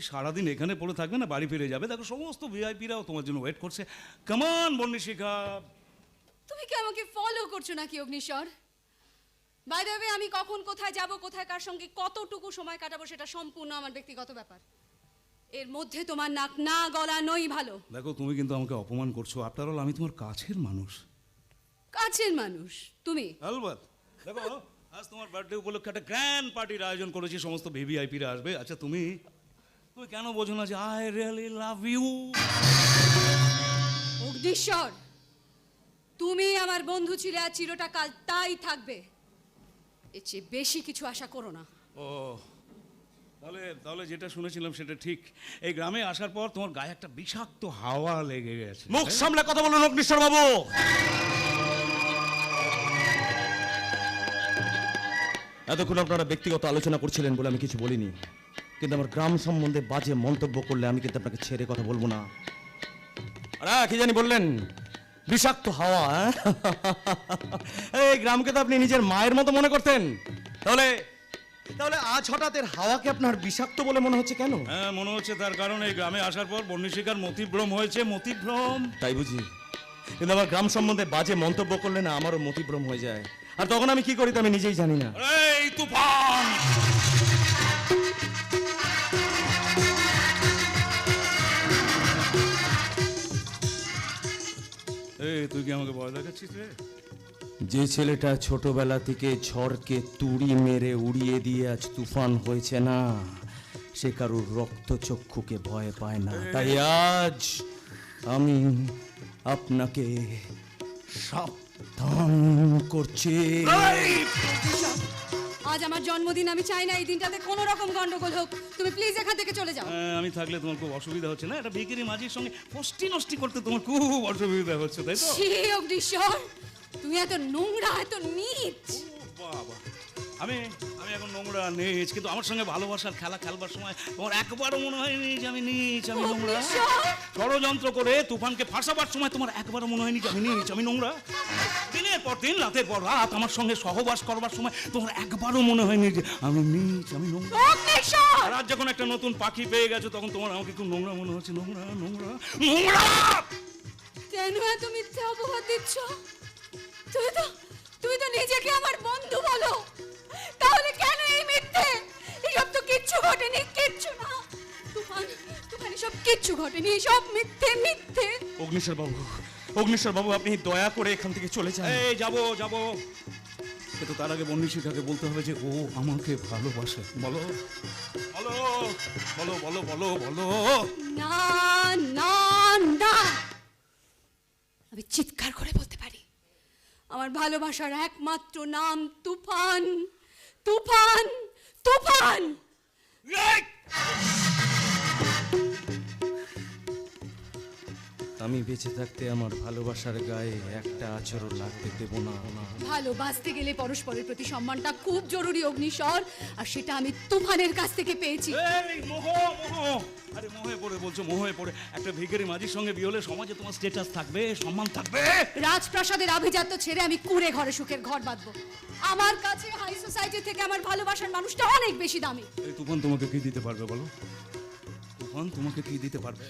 কি সারাদিন এখানে পড়ে থাকবে না বাড়ি ফিরে যাবে? দেখো সমস্ত ভিআইপিরাও তোমার জন্য ওয়েট করছে। কামান বন্নিশিখা তুমি কি আমাকে ফলো করছ নাকি অগ্নিশ্বর বাই দ্য আমি কখন কোথায় যাব কোথায় কার সঙ্গে কতটুকু সময় কাটাবো সেটা সম্পূর্ণ আমার ব্যক্তিগত ব্যাপার। এর মধ্যে তোমার নাক না গলা নই ভালো। দেখো তুমি কিন্তু আমাকে অপমান করছ। আফটার অল আমি তোমার কাছের মানুষ। কাছের মানুষ। তুমি? আলবাত দেখো আজ তোমার বার্থডে উপলক্ষে একটা গ্র্যান্ড পার্টির আয়োজন করেছি। সমস্ত ভিভিআইপিরা আসবে। আচ্ছা তুমি? তুমি কেন বোঝো না যে I really love you Agnishwar তুমি আমার বন্ধু ছিলে আর চিরটা কাল তাই থাকবে। এর চেয়ে বেশি কিছু আশা করো না। ও তাহলে তাহলে যেটা শুনেছিলাম সেটা ঠিক। এই গ্রামে আসার পর তোমার গায়ে একটা বিষাক্ত হাওয়া লেগে গেছে। মুখ সামলে কথা বলুন অগ্নিশ্বর বাবু এতক্ষণ আপনারা ব্যক্তিগত আলোচনা করছিলেন বলে আমি কিছু বলিনি। কিন্তু আমার গ্রাম সম্বন্ধে বাজে মন্তব্য করলে আমি কিন্তু আপনাকে ছেড়ে কথা বলব না। কি জানি বললেন? বিষাক্ত হাওয়া হ্যাঁ? এই গ্রামকে তো আপনি নিজের মায়ের মতো মনে করতেন। তাহলে তাহলে আজ হঠাৎ এর হাওয়াকে আপনার বিষাক্ত বলে মনে হচ্ছে কেন? হ্যাঁ মনে হচ্ছে তার কারণ এই গ্রামে আসার পর বন্যশিকার মতিভ্রম হয়েছে মতিভ্রম। তাই বুঝি। কিন্তু আমার গ্রাম সম্বন্ধে বাজে মন্তব্য করলে না আমারও মতিভ্রম হয়ে যায়। আর তখন আমি কি করি তো আমি নিজেই জানি না। এই তুফান! তুই কি আমাকে ভয় দেখাচ্ছিস রে? যে ছেলেটা ছোটবেলা থেকে ঝড়কে তুড়ি মেরে উড়িয়ে দিয়ে আজ তুফান হয়েছে না সে কারুর রক্তচক্ষুকে ভয় পায় না। তাই আজ আমি আপনাকে সাবধান করছি। আজ আমার জন্মদিন আমি চাই না এই দিনটাতে কোনো রকম গন্ডগোল হোক। তুমি প্লিজ এখান থেকে চলে যাও। হ্যাঁ, আমি থাকলে তোমার খুব অসুবিধা হচ্ছে না? এটা ভিকিরি মাঝির সঙ্গে ফষ্টি নষ্টি করতে তোমার খুব অসুবিধা হচ্ছে তাই তো? সে অগ্নিশ্বর তুমি এত নোংরা এত নিচ। বাবা। আমি আমি এখন নোংরা নিচ কিন্তু আমার সঙ্গে ভালোবাসার খেলা খেলবার সময় তোমার একবারও মনে হয়নি যে আমি নিচ আমি নোংরা। ষড়যন্ত্র করে তুফানকে ফাঁসাবার সময় তোমার একবারও মনে হয়নি যে আমি নিচ আমি নোংরা। দিনের পর দিন রাতের পর রাত আমার সঙ্গে সহবাস করবার সময় তোমার একবারও মনে হয়নি যে আমি নিচ আমি নোংরা। আর যখন একটা নতুন পাখি পেয়ে গেছো তখন তোমার আমাকে খুব নোংরা মনে হচ্ছে নোংরা নোংরা নোংরা। কেন এত মিথ্যে অপবাদ দিচ্ছ? তুমি তো তুমি তো নিজেকে আমার বন্ধু বলো। তাহলে কেন এই মিথ্যে? এসব তো কিচ্ছু ঘটেনি কিচ্ছু না। তুফান তুফান সব কিচ্ছু ঘটেনি সব মিথ্যে মিথ্যে। অগ্নিশ্বর বাবু অগ্নিশ্বর বাবু আপনি দয়া করে এখান থেকে চলে যান। এই যাব যাব। কিন্তু তার আগে বন্নিশিখাকে বলতে হবে যে ও আমাকে ভালোবাসে। বলো। বলো বলো বলো বলো বলো। না না না। আমি চিৎকার করে আমার ভালোবাসার একমাত্র নাম তুফান। তুফান! তুফান! আমি বেঁচে থাকতে আমার ভালোবাসার গায়ে একটা আচরণ লাগতে দেব না। ভালোবাসতে গেলে পরস্পরের প্রতি সম্মানটা খুব জরুরি অগ্নিস্বর আর সেটা আমি তুফানের কাছ থেকে পেয়েছি। এই মোহ মোহ। আরে মোহে পড়ে বলছো মোহে পড়ে। একটা ভিখারি মাঝির সঙ্গে বিয়ে হলে সমাজে তোমার স্ট্যাটাস থাকবে সম্মান থাকবে। রাজপ্রাসাদের আভিজাত্য ছেড়ে আমি কুড়ে ঘরে সুখের ঘর বাঁধবো। আমার কাছে হাই সোসাইটি থেকে আমার ভালোবাসার মানুষটা অনেক বেশি দামি। এই তুফান তোমাকে কি দিতে পারবে বলো? তুফান তোমাকে কি দিতে পারবে?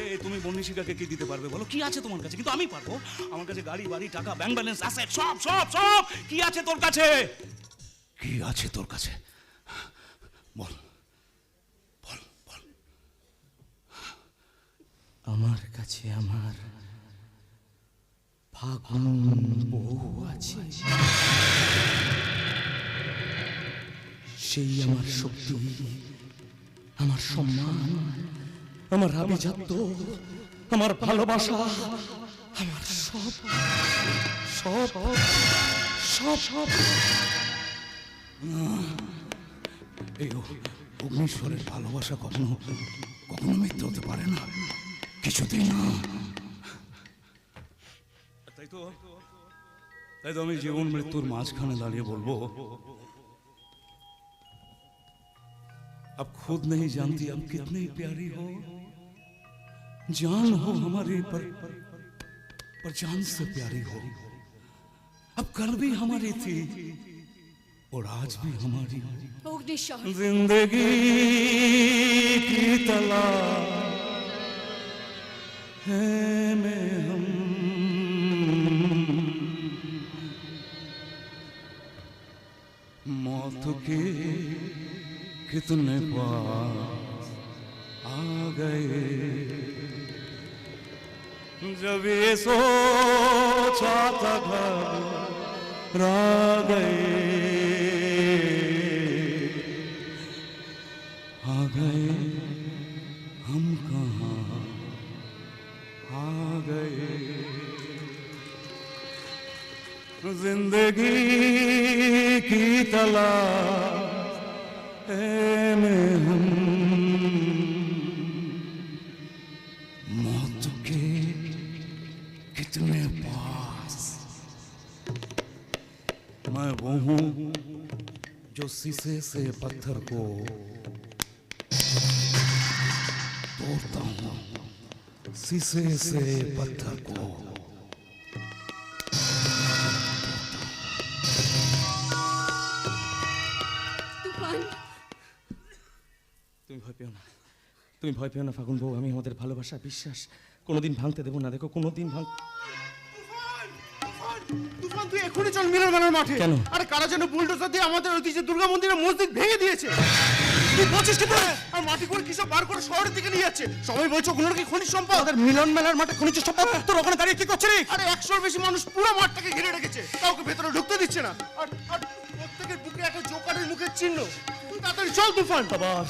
এই তুমি বন্নিশিকাকে কি দিতে পারবে বলো? কি আছে তোমার কাছে? কিন্তু আমি পারব। আমার কাছে গাড়ি, বাড়ি, টাকা ব্যাংক ব্যালেন্স আছে সব সব সব কি আছে তোর কাছে? কি আছে তোর কাছে? বল বল বল। আমার কাছে আমার ফাগুন বউ আছে। সেই আমার শক্তি আমার সম্মান, আমার আভিজাত্য, আমার ভালোবাসা, আমার সব সব সব সব। অগ্নিশ্বরের ভালোবাসা কখনো কখনো মিথ্যে হতে পারে না। কিছুতেই না। তাই তো তাই তো আমি জীবন মৃত্যুর মাঝখানে দাঁড়িয়ে বলব अब खुद नहीं जानती हम कितनी प्यारी हो। जान हो हमारी पर पर जान से प्यारी हो। अब कल भी हमारी थी और आज भी हमारी ज़िंदगी की तला है मैं हम। मौत के कितने पास आ गए। जब ये सोचा था घबरा गए। आ गए हम कहाँ? आ गए। ज़िंदगी की तलाश मौत के कितने पास? मैं वो हूँ जो शीशे से पत्थर को तोड़ता हूँ। शीशे से पत्थर को ভয় পেও না। তুমি ভয় পেও না ফাগুন বউ আমি আমাদের ভালোবাসা বিশ্বাস। কোনোদিন ভাঙতে দেবো না দেখো কোনোদিন ভাঙ তুফান তুই এক্ষুনি চল মিলন মেলার মাঠে। কেন? আরে কারা যেন বুলডোজার দিয়ে আমাদের ঐতিহ্য দুর্গা মন্দিরের মসজিদ ভেঙে দিয়েছে। তুই বলছিস কি করে? আর মাটি করে কিসব বার করে শহরের দিকে নিয়ে যাচ্ছে? সবাই বলছে ওগুলোর কি খনিজ সম্পদ? আমাদের মিলন মেলার মাঠে খনিজ সম্পদ? তোর ওখানে দাঁড়িয়ে কি করছিস? আরে একশোর বেশি মানুষ পুরো মাঠটাকে ঘিরে রেখেছে। কাউকে ভেতরে ঢুকতে দিচ্ছে না। আর আর প্রত্যেকের বুকে একটা জোকারের মুখের চিহ্ন। তুই তাড়াতাড়ি চল তুফান। আবার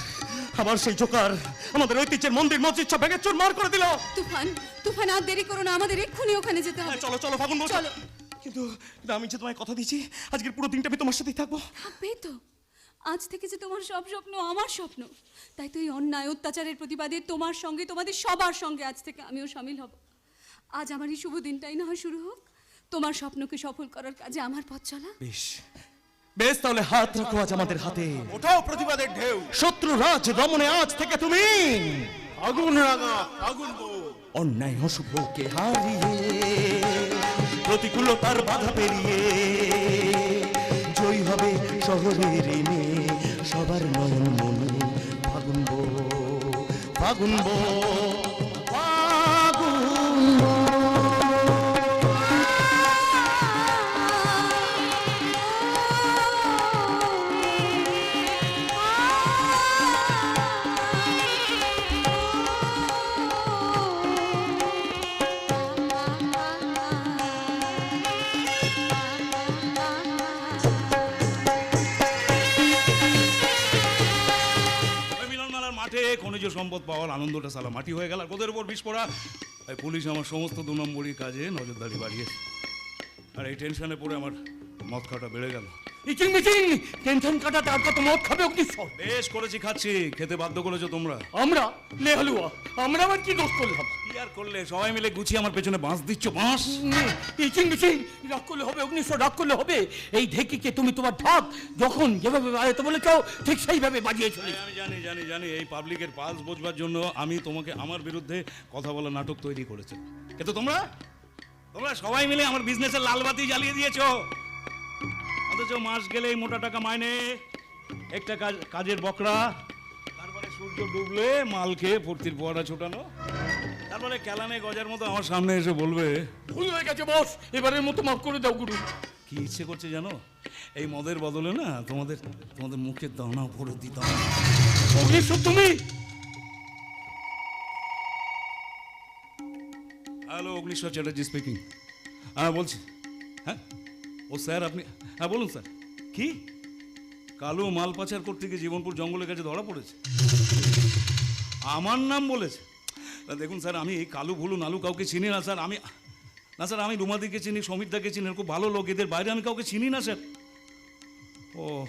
আবার সেই জোকার আমাদের ঐতিহ্যের মন্দির মসজিদ সব ভেঙে চুর মার করে দিল। তুফান তুফান আর দেরি করো না আমাদের এক্ষুনি ওখানে যেতে হবে। হ্যাঁ, চলো চলো ফাগুন বউ চলো। কিন্তু কিন্তু আমি যে তোমায় কথা দিচ্ছি আজকের পুরো দিনটা আমি তোমার সাথেই থাকব। থাকবে তো। আজ থেকে যে তোমার সব স্বপ্ন আমার স্বপ্ন তাই তো এই অন্যায় অত্যাচারের প্রতিবাদে তোমার সঙ্গে তোমাদের সবার সঙ্গে আজ থেকে আমিও সামিল হব। আজ আমার এই শুভ দিনটাই না হয় শুরু হোক। তোমার স্বপ্নকে সফল করার কাজে আমার পথ চলা। বেশ। বেশ তাহলে হাত রাখো আজ আমাদের হাতে। ওঠাও প্রতিবাদের ঢেউ। শত্রু রাজ দমনে আজ থেকে তুমি আগুন রাঙা আগুন অন্যায় অশুভকে হারিয়ে প্রতিকূলতার বাধা পেরিয়ে। জয় হবে শহরের মেয়ে সবার নয়ন মনে। ফাগুন বো ফাগুন বো। খনিজ সম্পদ পাওয়ার আনন্দটা সালা মাটি হয়ে গেল। ওদের উপর বিস্ফোরা তাই পুলিশ আমার সমস্ত দু নম্বরই কাজে নজরদারি বাড়িয়েছে। আর এই টেনশনে পড়ে আমার মদ খাওয়াটা বেড়ে গেল। ইচিং মিচিং! টেনশন কাটাতে আর কত মদ খাবে অগ্নিশ্বর বেশ করেছি খাচ্ছি। খেতে বাধ্য করেছ তোমরা। আমরা আমরা আবার কি দোষ করলাম কি আর করলে? সবাই মিলে গুছিয়ে আমার পেছনে বাঁশ দিচ্ছ বাঁশ? বিচিং রাগ করলে হবে অগ্নিশ্বর রাগ করলে হবে। এই ঢেকিকে তুমি তোমার ঢাক যখন যেভাবে বাজাতে বলেছ ঠিক সেইভাবে বাজিয়ে চলে আমি জানি জানি জানি এই পাবলিকের পালস বোঝবার জন্য আমি তোমাকে আমার বিরুদ্ধে কথা বলা নাটক তৈরি করেছি কিন্তু তোমরা? তোমরা সবাই মিলে আমার বিজনেসের লালবাতি জ্বালিয়ে দিয়েছ। অথচ মাস গেলে এই মোটা টাকা মাইনে। একটা কাজ, কাজের বকরা। তারপরে সূর্য ডুবলে মাল খেয়ে ফুর্তির পোয়াটা ছোটানো তারপরে কেলানে গজার মতো আমার সামনে এসে বলবে, ভুল হয়ে গেছে, বস, এবারের মতো মাফ করে দাও, গুরু। কি ইচ্ছে করছে জানো? এই মদের বদলে না তোমাদের তোমাদের মুখের দানা ভরে দিতাম। তুমি? হ্যালো, অগ্নিশ্বর চ্যাটার্জি স্পিকিং হ্যাঁ বলছি। হ্যাঁ? ও স্যার, আপনি হ্যাঁ বলুন স্যার। কি? কালো মাল পাচার করতে গিয়ে জীবনপুর জঙ্গলের কাছে ধরা পড়েছে। আমার নাম বলেছে। দেখুন স্যার, আমি কালু ভুলু নালু কাউকে চিনি না স্যার। আমি না স্যার, আমি রুমাদিকে চিনি সমিতদাকে চিনি খুব ভালো লোক, এদের বাইরে আমি কাউকে চিনি না স্যার। ও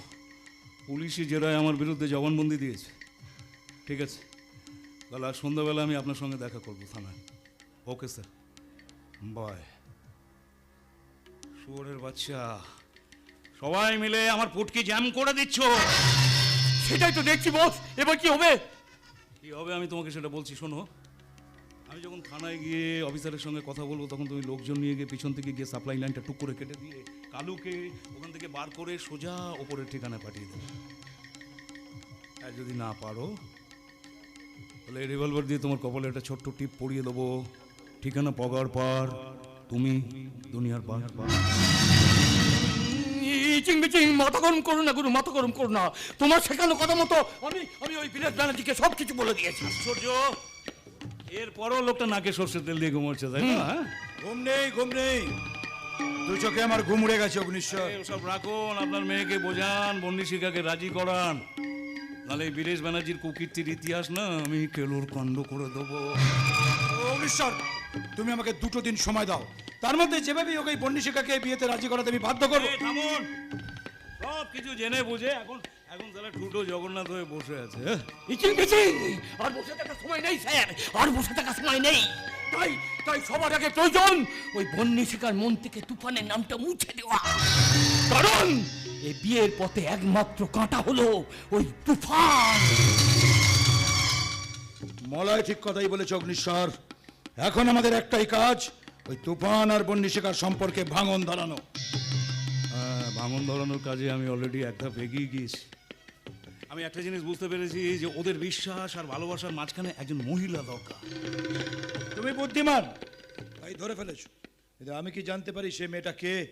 পুলিশি জেরায় আমার বিরুদ্ধে জবানবন্দি দিয়েছে। ঠিক আছে। তাহলে আজ সন্ধ্যাবেলা আমি আপনার সঙ্গে দেখা করব থানায়। Okay sir. বাই। শুয়োরের বাচ্চা। সবাই মিলে আমার পুটকি জ্যাম করে দিচ্ছ। সেটাই তো দেখছি বস এবার কি হবে? কি হবে আমি তোমাকে সেটা বলছি শোনো। আমি যখন থানায় গিয়ে অফিসারের সঙ্গে কথা বলব তখন তুমি লোকজন নিয়ে গিয়ে পিছন থেকে গিয়ে সাপ্লাই লাইনটা টুক করে কেটে দিয়ে কালুকে ওখান থেকে বার করে সোজা ওপরের ঠিকানায় পাঠিয়ে দেবে। আর যদি না পারো বলে রিভলভার দিয়ে তোমার কপালে একটা ছোট্ট টিপ পরিয়ে দেবো। ঠিকানা পগার পার তুমি দুনিয়ার পার। ইচিং বিচিং মাথা গরম করো না গুরু মাথা গরম করো না। তোমার শেখানো কথা মতো আমি আমি ওই বিরাট ব্যানার্জিকে সব কিছু বলে দিয়েছি। আশ্চর্য। এরপরও লোকটা নাকে সর্ষের তেল দিয়ে ঘুমোচ্ছে তাই না? হ্যাঁ? ঘুম নেই ঘুম নেই। দুই চোখে আমার ঘুম উড়ে গেছে অগ্নিশ্বর। সব রাখুন আপনার মেয়েকে বোঝান বন্নিশিকাকে রাজি করান। নাহলে এই বীরেশ ব্যানার্জির কুকীর্তির ইতিহাস না আমি কেলোর কাণ্ড করে দেবো। অগ্নিশ্বর তুমি আমাকে দুটো দিন সময় দাও। তার মধ্যে যেভাবে ওকে এই বন্নিশিকাকে বিয়েতে রাজি করাতে আমি বাধ্য করব। থামুন। সব কিছু জেনে বুঝে এখন এখন তাহলে টুটো জগন্নাথ হয়ে বসে আছে হ্যাঁ? ইচিং বিচিং আর বসে থাকার সময় নেই স্যার। আর বসে থাকার সময় নেই। তাই তাই সবার আগে প্রয়োজন ওই বন্যী শিকার মন থেকে তুফানের নামটা মুছে দেওয়া। কারণ এই বিয়ের পথে একমাত্র কাঁটা হলো ওই তুফান। মলয় ঠিক কথাই বলেছে অগ্নিশ্বর। এখন আমাদের একটাই কাজ ওই তুফান আর বন্নিশিকার সম্পর্কে ভাঙন ধরানো। হ্যাঁ, ভাঙন ধরানোর কাজে আমি অলরেডি এক ধাপ এগিয়ে গিয়েছি। আমি একটা জিনিস বুঝতে পেরেছি যে ওদের বিশ্বাস আর ভালোবাসার মাঝখানে একজন মহিলা দরকার। তুমি বুদ্ধিমান। তাই ধরে ফেলেছো। কিন্তু আমি কি জানতে পারি সে মেয়েটা কে?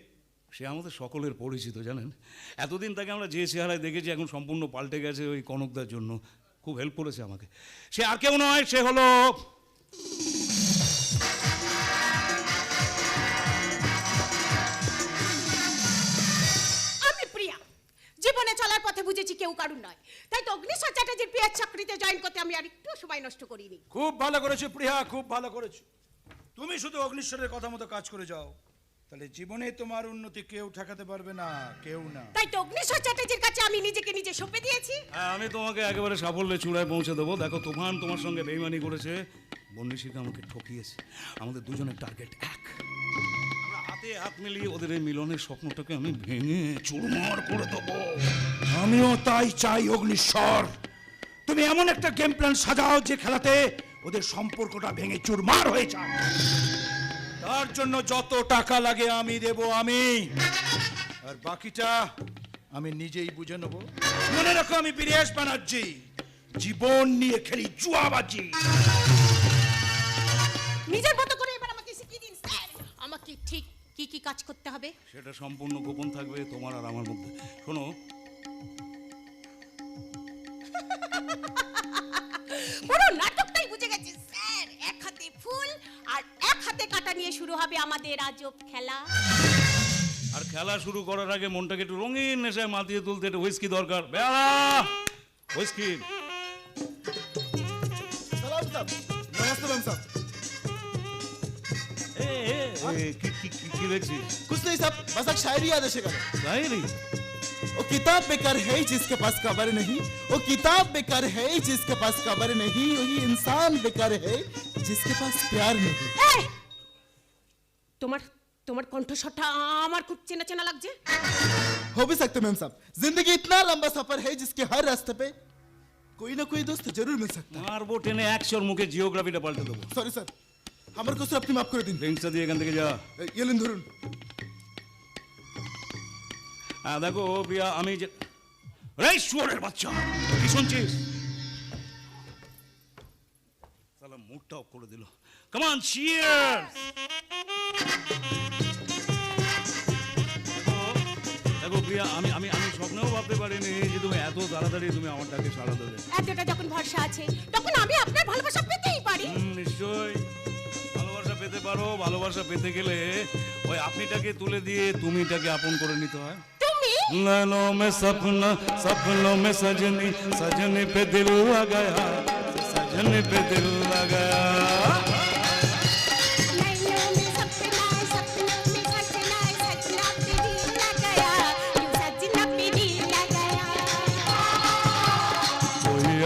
সে আমাদের সকলের পরিচিত জানেন? এতদিন তাকে আমরা যে চেহারায় দেখেছি এখন সম্পূর্ণ পাল্টে গেছে ওই কনকদার জন্য। খুব হেল্প করেছে আমাকে। সে আর কেউ নয় সে হলো জীবনে চলার পথে বুঝেছি কেউ কারুর নয়। তাই তো অগ্নিশ্বর চ্যাটার্জির প্রিয়ার চাকরিতে জয়েন করতে আমি আর একটু সময় নষ্ট করিনি। খুব ভালো করেছ প্রিয়া খুব ভালো করেছ। তুমি শুধু অগ্নিশ্বরের কথা মতো কাজ করে যাও। তাহলে জীবনে তোমার উন্নতি কেউ ঠেকাতে পারবে না কেউ না। তাই তো অগ্নিশ্বর চ্যাটার্জির কাছে আমি নিজেকে নিজে সঁপে দিয়েছি। হ্যাঁ, আমি তোমাকে একেবারে সাফল্যের চূড়ায় পৌঁছে দেবো। দেখো তুফান তোমার সঙ্গে বেইমানি করেছে। বন্নিশিকা আমাকে ঠকিয়েছে। আমাদের দুজনের টার্গেট এক। হাতে হাত মিলিয়ে ওদের এই মিলনের স্বপ্নটাকে আমি ভেঙে চুরমার করে দেবো। আমিও তাই চাই, অগ্নিশ্বর। তুমি এমন একটা গেম প্ল্যান সাজাও যে খেলাতে ওদের সম্পর্কটা ভেঙে চুরমার হয়ে যায়। তার জন্য যত টাকা লাগে আমি দেব, আমি। আর বাকিটা আমি নিজেই বুঝে নেব। মনে রাখো আমি বীরেশ ব্যানার্জি। জীবন নিয়ে খেলি জুয়াবাজি। কাজ করতে হবে। সেটা সম্পূর্ণ গোপন থাকবে তোমার আর আমার মধ্যে। শোনো। পুরো নাটকটাই বুঝে গেছি স্যার। এক হাতে ফুল আর এক হাতে কাটা নিয়ে শুরু হবে আমাদের আজব খেলা। আর খেলা শুরু করার আগে মনটাকে একটু রঙিন নেশায় মাতিয়ে তুলতে একটু হুইস্কি দরকার। বেড়া হুইস্কি কি কি কি- কি দেখছিস कुछ नहीं साहब बस एक शायरी याद है शेखर ডায়েরি वो किताब बेकार है जिसके पास खबर नहीं वो किताब बेकार है जिसके पास खबर नहीं वही इंसान बेकार है जिसके पास प्यार नहीं এই! তোমার তোমার কণ্ঠস্বরটা আমার খুব চেনা চেনা লাগছে हो भी सकते मैम साहब जिंदगी इतना लंबा सफर है जिसके हर रास्ते पे कोई ना कोई दोस्त जरूर मिल सकता মারবো টেনে একশোর মুখে জিওগ্রাফিটা পাল্টে দেবো है सॉरी सर আমার কসুর আপনি মাফ করে দিন। রিংসটা দিয়ে এখান থেকে যা। এলেন ধরুন। হ্যাঁ দেখো ও প্রিয়া আমি যে রেই শুয়ারের বাচ্চা কি শুনছিস? সালা মুডটা করে দিল। কামান চিয়ার্স দেখো প্রিয়া আমি আমি আমি স্বপ্নেও ভাবতে পারিনি যে তুমি এত তাড়াতাড়ি তুমি আমার সাড়া দেবে। এতটা যখন ভরসা আছে তখন আমি আপনার ভালোবাসা পেতেই পারি। নিশ্চয়ই। পেতে পারো ভালোবাসা পেতে গেলে ওই আপনিটাকে তুলে দিয়ে তুমিটাকে আপন করে নিতে হয় তুমি नैनों में सपना सपनों में सजनी सजनी पे दिल लगाया सजनी पे दिल लगाया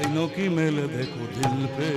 हसीनों की मेल देखो दिल पे